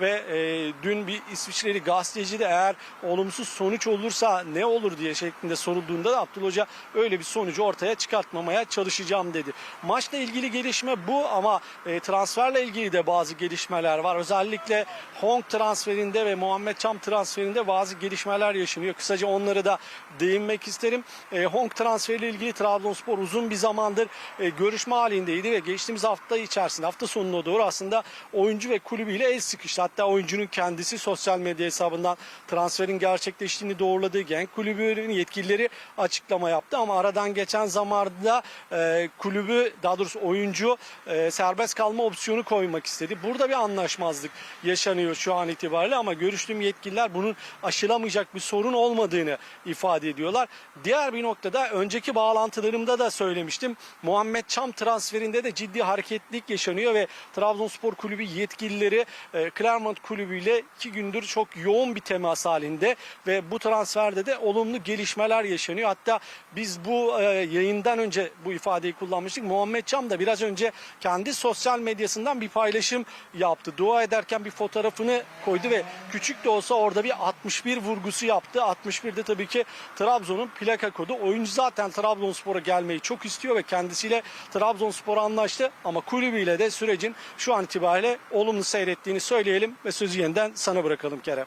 ve e, dün bir İsviçreli gazeteci de eğer olumsuz sonuç olursa ne olur diye şeklinde sorulduğunda da Abdullah Hoca öyle bir sonucu ortaya çıkartmamaya çalışacağım dedi. Maçla ilgili gelişme bu ama e, transferle ilgili de bazı gelişmeler var. Özellikle Hong transferinde ve Muhammed Çam transferinde bazı gelişmeler yaşanıyor. Kısaca onları da değinmek isterim. E, Hong transferiyle ilgili Trabzonspor uzun bir zamandır e, görüşme halindeydi ve geçtiğimiz hafta içerisinde hafta sonuna doğru aslında oyuncu ve kulübüyle el sıkıştı. Hatta oyuncunun kendisi sosyal medya hesabından transferin gerçekleştiğini doğruladığı Genk kulübünün yetkilileri açıklama yaptı ama aradan geçen zamanda e, kulübü daha doğrusu oyuncu e, serbest kalma opsiyonu koymak istedi. Burada bir anlaşmazlık yaşanıyor şu an itibariyle ama görüştüğüm yetkililer bunun aşılamayacak bir sorun olmadığını ifade ediyorlar. Diğer bir noktada önceki bağlantılarımda da söylemiştim. Muhammed Çam transferinde de ciddi hareketlilik yaşanıyor ve Trabzonspor Kulübü yetkilileri e, Kulübü ile iki gündür çok yoğun bir temas halinde ve bu transferde de olumlu gelişmeler yaşanıyor. Hatta biz bu e, yayından önce bu ifadeyi kullanmıştık. Muhammed Çam da biraz önce kendi sosyal medyasından bir paylaşım yaptı. Dua ederken bir fotoğrafını koydu ve küçük de olsa orada bir 61 vurgusu yaptı. 61 de tabii ki Trabzon'un plaka kodu. Oyuncu zaten Trabzonspor'a gelmeyi çok istiyor ve kendisiyle Trabzonspor anlaştı ama kulübüyle de sürecin şu an itibariyle olumlu seyrettiğini söyleyelim ve sözü yeniden sana bırakalım Kerem.